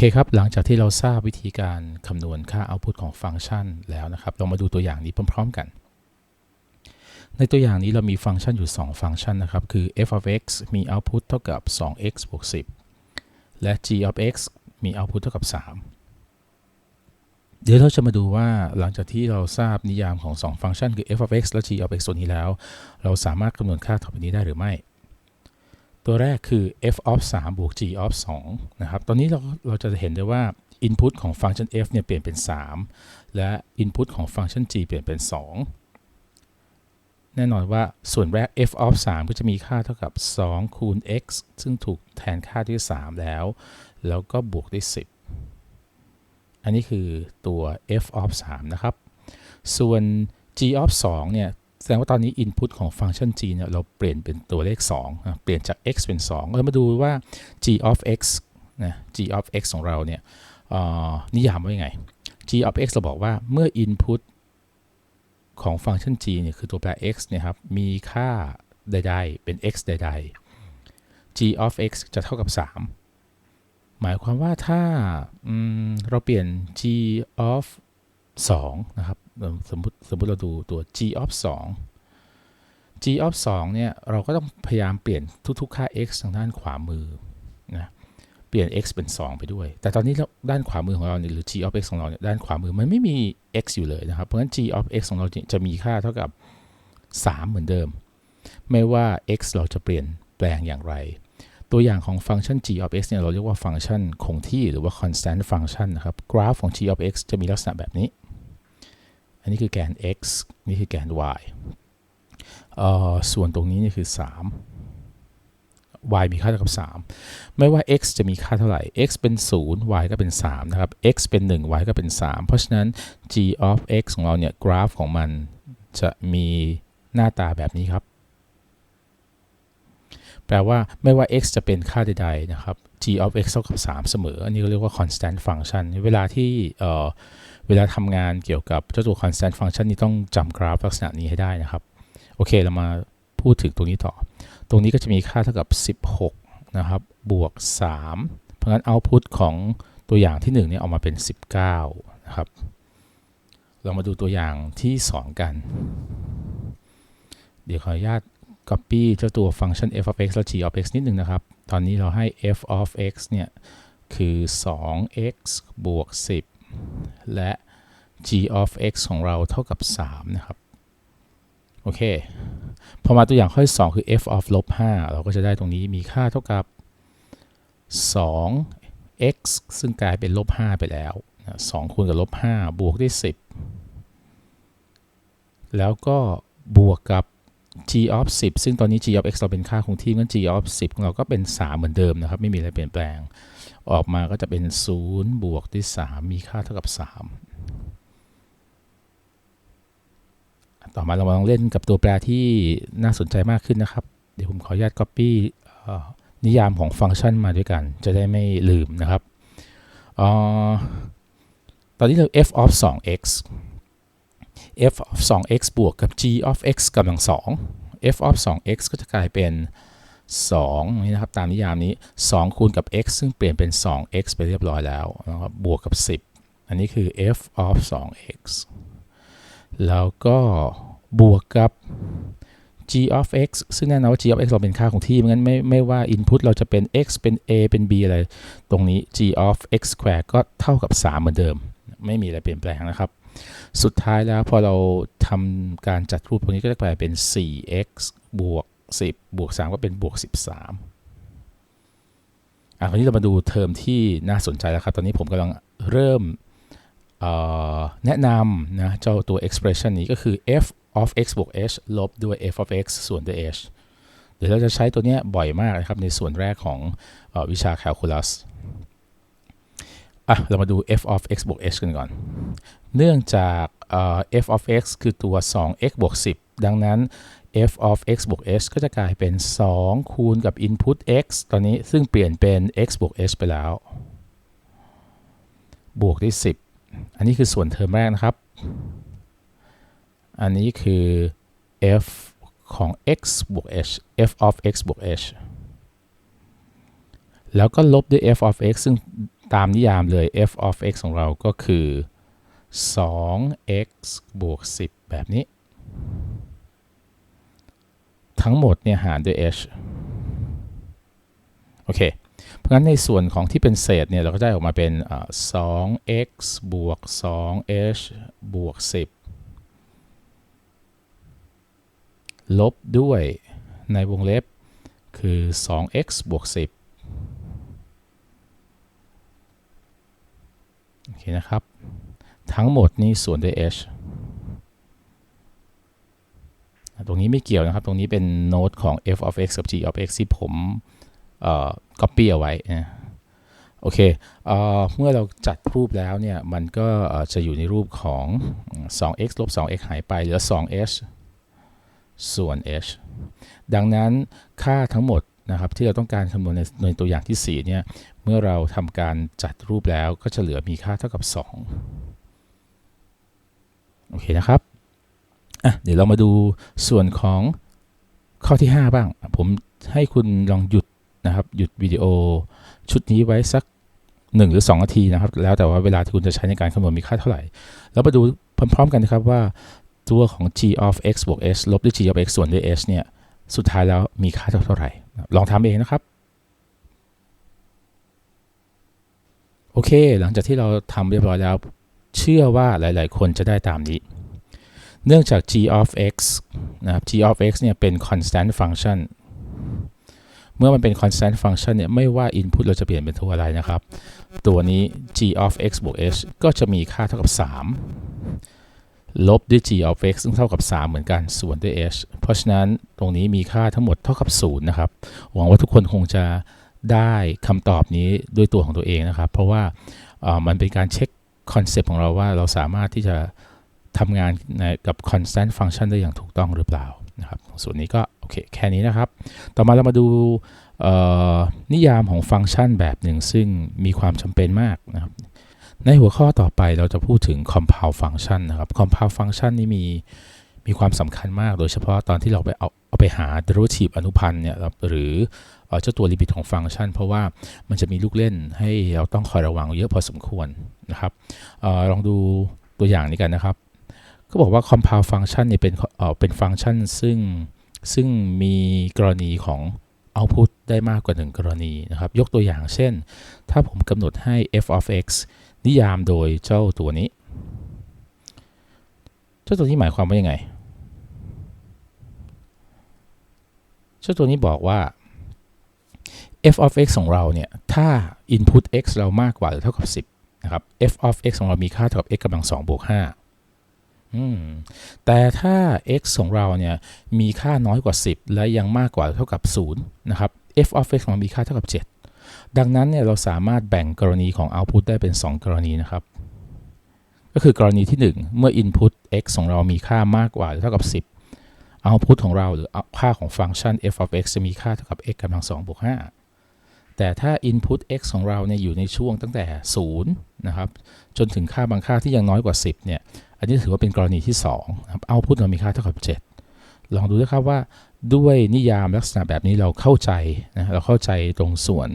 เคครับ หลังจากที่เราทราบวิธีการคำนวณค่า output ของฟังก์ชันแล้วนะครับ เรามาดูตัวอย่างนี้พร้อม ๆ กัน ในตัวอย่างนี้เรามีฟังก์ชันอยู่ 2 ฟังก์ชันนะครับ คือ f of x มี output เท่ากับ 2x บวก 10 และ g of x มี output เท่ากับ 3 เดี๋ยวเราจะมาดูว่าหลังจากที่เราทราบนิยามของ 2 ฟังก์ชันคือ f of x และ g of x ตัวนี้แล้ว เราสามารถคำนวณค่าต่อไปนี้ได้หรือไม่ ตัวแรกคือ f of 3บวก g of 2นะครับ ตอนนี้เราเราจะเห็นได้ว่า input ของฟังก์ชัน f เนี่ยเปลี่ยนเป็น 3 และ input ของฟังก์ชัน g เปลี่ยนเป็น 2 แน่นอนว่าส่วนแรก f of 3ก็จะมีค่าเท่ากับ 2 คูณ x ซึ่งถูกแทนค่าด้วย3แล้ว แล้วก็บวกด้วย 10 อันนี้คือตัว f of 3นะครับ ส่วน g of 2เนี่ย ดงว่าตอนนี้ input ของฟังก์ชัน g เนี่ยเราเปลี่ยนเป็นตัวเลข2นะเปลี่ยนจาก x เป็น2เรามาดูว่า g of x นะ g of x ของเราเนี่ยนิยามว่ายังไง g of x เราบอกว่าเมื่อ input ของฟังก์ชัน g เนี่ยคือตัวแปร x เนี่ยครับมีค่าใดๆ เป็น x ใดๆ g of x จะเท่ากับ 3 หมายความว่าถ้าเราเปลี่ยน g of 2นะครับสมมติสมมติเราดูตัว g of 2 g of 2เนี่ยเราก็ต้องพยายามเปลี่ยนทุกๆ ค่า x ทางด้านขวามือนะเปลี่ยน x เป็น 2 ไปด้วย แต่ตอนนี้ด้านขวามือของเราเนี่ยหรือ g of x ของเราเนี่ยด้านขวามือมันไม่มี x อยู่เลยนะครับ เพราะฉะนั้น g of x ของเราจะมีค่าเท่ากับ 3 เหมือนเดิม ไม่ว่า x เราจะเปลี่ยนแปลงอย่างไร ตัวอย่างของฟังก์ชัน g of x เนี่ยเราเรียกว่าฟังก์ชันคงที่หรือว่า constant function นะครับ กราฟของ g of x จะมีลักษณะแบบนี้ นนี้คือแกน x นี่คือแกน y ส่วนตรงนี้นี่คือ 3 y มีค่าเท่ากับ 3 ไม่ว่า x จะมีค่าเท่าไหร่ x เป็น 0 y ก็เป็น 3 นะครับ x เป็น 1 y ก็เป็น 3 เพราะฉะนั้น g of x ของเราเนี่ย กราฟของมันจะมีหน้าตาแบบนี้ครับ แปลว่าไม่ว่า x จะเป็นค่าใดๆนะครับ g of x เท่ากับ 3 เสมอ อันนี้เรียกว่า constant function เวลาที่ เวลาทำงานเกี่ยวกับเจ้าตัว constant function นี้ต้องจำกราฟลักษณะนี้ให้ได้นะครับ โอเคเรามาพูดถึงตรงนี้ต่อ ตรงนี้ก็จะมีค่าเท่ากับ 16 นะครับ บวก 3 เพราะงั้น output ของตัวอย่างที่1เนี่ยออกมาเป็น 19 นะครับ เรามาดูตัวอย่างที่ 2 กัน เดี๋ยวขออนุญาต copy เจ้าตัวฟังก์ชัน f of x และ g of x นิดนึงนะครับ ตอนนี้เราให้ f of x เนี่ย คือ 2x บวก 10 และ g of x ของเราเท่ากับ 3 นะครับ โอเค พอมาตัวอย่างข้อที่2คือ f of ลบ5เราก็จะได้ตรงนี้มีค่าเท่ากับ 2x ซึ่งกลายเป็นลบ5ไปแล้ว2คูณกับลบ5บวกด้วย10 แล้วก็บวกกับ g of 10 ซึ่งตอนนี้ g of x เราเป็นค่าคงที่งั้น g of 10 ของเราก็เป็น 3 เหมือนเดิมนะครับ ไม่มีอะไรเปลี่ยนแปลง ออกมาก็จะเป็น 0 บวกด้วย 3 มีค่าเท่ากับ 3 ต่อมาเรามาลองเล่นกับตัวแปรที่น่าสนใจมากขึ้นนะครับ เดี๋ยวผมขออนุญาต copy นิยามของฟังก์ชันมาด้วยกัน จะได้ไม่ลืมนะครับอตอนนี้เรา f of 2x f of 2x บวกกับ g of x กำลัง 2 f of 2x ก็จะกลายเป็น2นี่นะครับตามนิยามนี้ 2 คูณกับ x ซึ่งเปลี่ยนเป็น 2x ไปเรียบร้อยแล้วนะครับบวกกับ 10 อันนี้คือ f of 2x แล้วก็บวกกับ g of x ซึ่งแน่นอนว่า g of x เราเป็นค่าของที่งั้นไม่ไม่ว่า input เราจะเป็น x เป็น a เป็น b อะไร ตรงนี้ g of x square ก็เท่ากับ 3 เหมือนเดิม ไม่มีอะไรเปลี่ยนแปลงนะครับ สุดท้ายแล้วพอเราทำการจัดรูปตรงนี้ก็จะกลายเป็น 4x บวก 10 บวก 3 ก็เป็นบวก 13อะคราวนี้เรามาดูเทอมที่น่าสนใจแล้วครับ ตอนนี้ผมกำลังเริ่มแนะนำนะเจ้าตัว expression นี้ก็คือ f of x บวก h ลบด้วย f of x ส่วนด้วย h เดี๋ยวเราจะใช้ตัวนี้บ่อยมากนะครับ ในส่วนแรกของอวิชา calculus อะเรามาดู f of x บวก h กันก่อน เนื่องจาก f of x คือตัว 2x บวก 10 ดังนั้น f of x บวก h ก็จะกลายเป็น 2 คูณกับ input x ตอนนี้ซึ่งเปลี่ยนเป็น x บวก h ไปแล้ว บวกด้วย 10 อันนี้คือส่วนเทอมแรกนะครับ อันนี้คือ f ของ x บวก h f of x บวก h แล้วก็ลบด้วย f of x ซึ่งตามนิยามเลย f of x ของเราก็คือ 2x บวก 10 แบบนี้ ทั้งหมดเนี่ยหารด้วย h โอเค เพราะฉะนั้นในส่วนของที่เป็นเศษเนี่ย เราก็ได้ออกมาเป็นอ่า 2x บวก 2h บวก 10 ลบด้วยในวงเล็บคือ 2x บวก 10 โอเคนะครับ ทั้งหมดนี่ส่วนด้วย h ตรงนี้ไม่เกี่ยวนะครับ ตรงนี้เป็นโน้ตของ f of x กับ g of x ที่ผมเอ่อ copy เอาไว้นะโอเคเอ่อเมื่อเราจัดรูปแล้วเนี่ย มันก็จะอยู่ในรูปของ 2x ลบ 2x หายไป เหลือ 2h ส่วน h ดังนั้นค่าทั้งหมดนะครับที่เราต้องการคำนวณในในตัวอย่างที่ 4 เนี่ย เมื่อเราทำการจัดรูปแล้วก็จะเหลือมีค่าเท่ากับ 2 โอเคนะครับอะเดี๋ยวเรามาดูส่วนของข้อที่ 5 บ้าง ผมให้คุณลองหยุดนะครับ หยุดวิดีโอชุดนี้ไว้สัก 1 หรือ 2 นาทีนะครับ แล้วแต่ว่าเวลาที่คุณจะใช้ในการคำนวณมีค่าเท่าไหร่ แล้วมาดูพร้อมๆกันนะครับว่าตัวของ g of x บวก h ลบด้วย g of x ส่วนด้วย h เนี่ย สุดท้ายแล้วมีค่าเท่าไหร่ ลองทำเองนะครับ โอเค หลังจากที่เราทำเรียบร้อยแล้ว เชื่อว่าหลาย ๆ คนจะได้ตามนี้ เนื่องจาก g of x นะครับ g of x เนี่ยเป็น constant function เมื่อมันเป็น constant function เนี่ยไม่ว่า input เราจะเปลี่ยนเป็นตัวอะไรนะครับ ตัวนี้ g of x บวก h ก็จะมีค่าเท่ากับ 3 ลบด้วย g of x ซึ่งเท่ากับ 3 เหมือนกันส่วนด้วย h เพราะฉะนั้นตรงนี้มีค่าทั้งหมดเท่ากับ 0 นะครับ หวังว่าทุกคนคงจะได้คำตอบนี้ด้วยตัวของตัวเองนะครับ เพราะว่ามันเป็นการเช็ค คอนเซปต์ของเราว่าเราสามารถที่จะทำงานกับ constant function ได้อย่างถูกต้องหรือเปล่านะครับส่วนนี้ก็โอเคแค่นี้นะครับ ต่อมาเรามาดูนิยามของฟังก์ชันแบบหนึ่งซึ่งมีความจำเป็นมากนะครับในหัวข้อต่อไปเราจะพูดถึง compound function นะครับ compound function นี่มีมีความสำคัญมาก โดยเฉพาะตอนที่เราไปเอาเอาไปหา derivative อนุพันธ์เนี่ยหรือ เจ้าตัวลิมิตของฟังก์ชัน เพราะว่ามันจะมีลูกเล่นให้เราต้องคอยระวังเยอะพอสมควรนะครับออลองดูตัวอย่างนี้กันนะครับ ก็บอกว่า compound function เนี่ยเป็นเเป็นฟังก์ชันซึ่งซึ่งมีกรณีของ output ได้มากกว่า 1 กรณีนะครับ ยกตัวอย่างเช่น ถ้าผมกำหนดให้ f of x นิยามโดยเจ้าตัวนี้ เจ้าตัวนี้หมายความว่ายังไง เจ้าตัวนี้บอกว่า f of x ของเราเนี่ย ถ้า input x เรามากกว่าหรือเท่ากับ 10 นะครับ f of x ของเรามีค่าเท่ากับ x กำลัง2บวก5แต่ถ้า x ของเราเนี่ย มีค่าน้อยกว่า 10 และยังมากกว่าเท่ากับ0นะครับ f of x ของเรามีค่าเท่ากับ 7 ดังนั้นเนี่ย เราสามารถแบ่งกรณีของ output ได้เป็น 2 กรณีนะครับ ก็คือกรณีที่ 1 เมื่อ input x ของเรามีค่ามากกว่าหรือเท่ากับ 10 output ของเราหรือค่าของฟังก์ชัน f of x จะมีค่าเท่ากับ x กำลัง2บวก5แต่ถ้า input x ของเราเนี่ยอยู่ในช่วงตั้งแต่ 0 นะครับ จนถึงค่าบางค่าที่ยังน้อยกว่า 10 เนี่ย อันนี้ถือว่าเป็นกรณีที่2นะครับ output เรามีค่าเท่ากับ 7 ลองดูนะครับว่าด้วยนิยามลักษณะแบบนี้เราเข้าใจนะเราเข้าใจตรงส่วน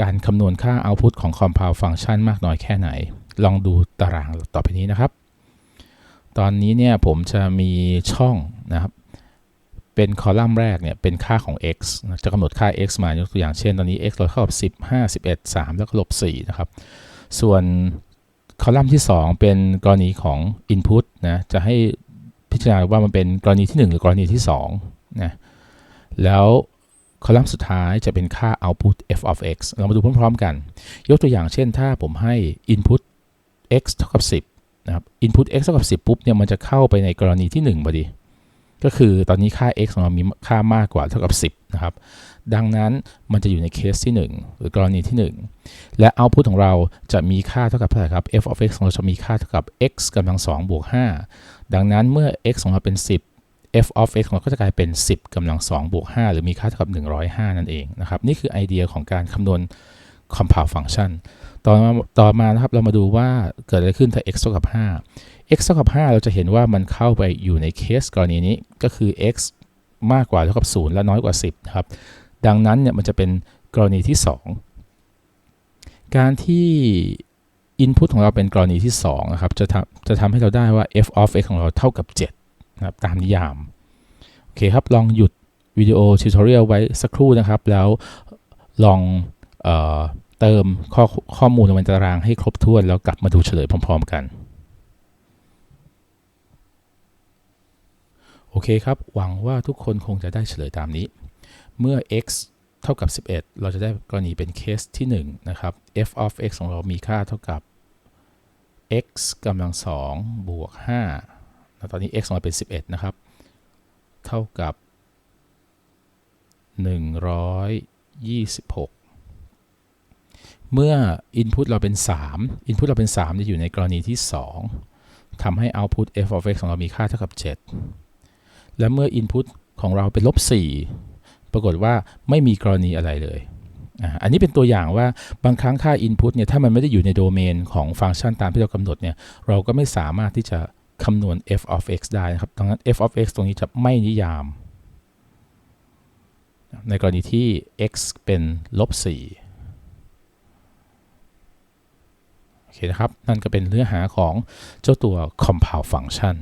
การคำนวณค่า output ของ compound function มากน้อยแค่ไหน ลองดูตารางต่อไปนี้นะครับ ตอนนี้เนี่ยผมจะมีช่องนะครับ เป็นคอลัมน์แรกเนี่ยเป็นค่าของ x จะกำหนดค่า x มายกตัวอย่างเช่น ตอนนี้ x เราเท่ากับ10 5 11 3 แล้วก็ลบ4นะครับ ส่วนคอลัมน์ที่ 2 เป็นกรณีของ input นะจะให้พิจารณาว่ามันเป็นกรณีที่ 1 หรือกรณีที่2นะแล้วคอลัมน์สุดท้ายจะเป็นค่า output f of x เรามาดูพร้อมๆกัน ยกตัวอย่างเช่นถ้าผมให้ input x เท่ากับ 10 นะครับ input x เท่ากับ 10 ปุ๊บเนี่ยมันจะเข้าไปในกรณีที่ 1พอดี ก็คือตอนนี้ค่า x ของเรามีค่ามากกว่าเท่ากับ 10 นะครับ ดังนั้นมันจะอยู่ในเคสที่ 1 หรือกรณีที่ 1 และ output ของเราจะมีค่าเท่ากับเท่าไหร่ครับ f of x ของเราจะมีค่าเท่ากับ x กำลัง2บวก5ดังนั้นเมื่อ x ของเราเป็น 10 f of x ของเราก็จะกลายเป็น 10กำลัง2บวก5หรือมีค่าเท่ากับ 105 นั่นเองนะครับ นี่คือไอเดียของการคำนวณ compound function ต่อมาต่อมานะครับเรามาดูว่าเกิดอะไรขึ้นถ้า x เท่ากับ5 x เท่ากับ5เราจะเห็นว่ามันเข้าไปอยู่ในเคสกรณีนี้ก็คือ x มากกว่าเท่ากับ 0 และน้อยกว่า 10นะครับดังนั้นเนี่ยมันจะเป็นกรณีที่ 2 การที่ input ของเราเป็นกรณีที่2นะครับจะทำจะทำให้เราได้ว่า f of x ของเราเท่ากับ7นะครับตามนิยาม โอเคครับ ลองหยุดวิดีโอทิวทอเรียลไว้สักครู่นะครับ แล้วลองเออ เติมข้อข้อมูลในตารางให้ครบถ้วน แล้วกลับมาดูเฉลยพร้อม ๆ กัน โอเคครับ หวังว่าทุกคนคงจะได้เฉลยตามนี้ เมื่อ x เท่ากับ 11 เราจะได้กรณีเป็นเคสที่ 1 นะครับ f of x ของเรามีค่าเท่ากับ x กำลัง2บวก5แล้วตอนนี้ x ของเราเป็น 11 นะครับ เท่ากับ 126 เมื่อ input เราเป็น 3 input เราเป็น 3 จะอยู่ในกรณีที่ 2ทำให้ output f of x ของเรามีค่าเท่ากับ 7 และเมื่อ input ของเราเป็นลบ 4 ปรากฏว่าไม่มีกรณีอะไรเลย อันนี้เป็นตัวอย่างว่าบางครั้งค่า input เนี่ยถ้ามันไม่ได้อยู่ในโดเมนของฟังก์ชันตามที่เรากำหนดเนี่ยเราก็ไม่สามารถที่จะคำนวณ f of x ได้นะครับดังนั้น f of x ตรงนี้จะไม่นิยาม ในกรณีที่ x เป็นลบ4 โอ เคนะครับ นั่นก็เป็นเนื้อหาของเจ้าตัว compound function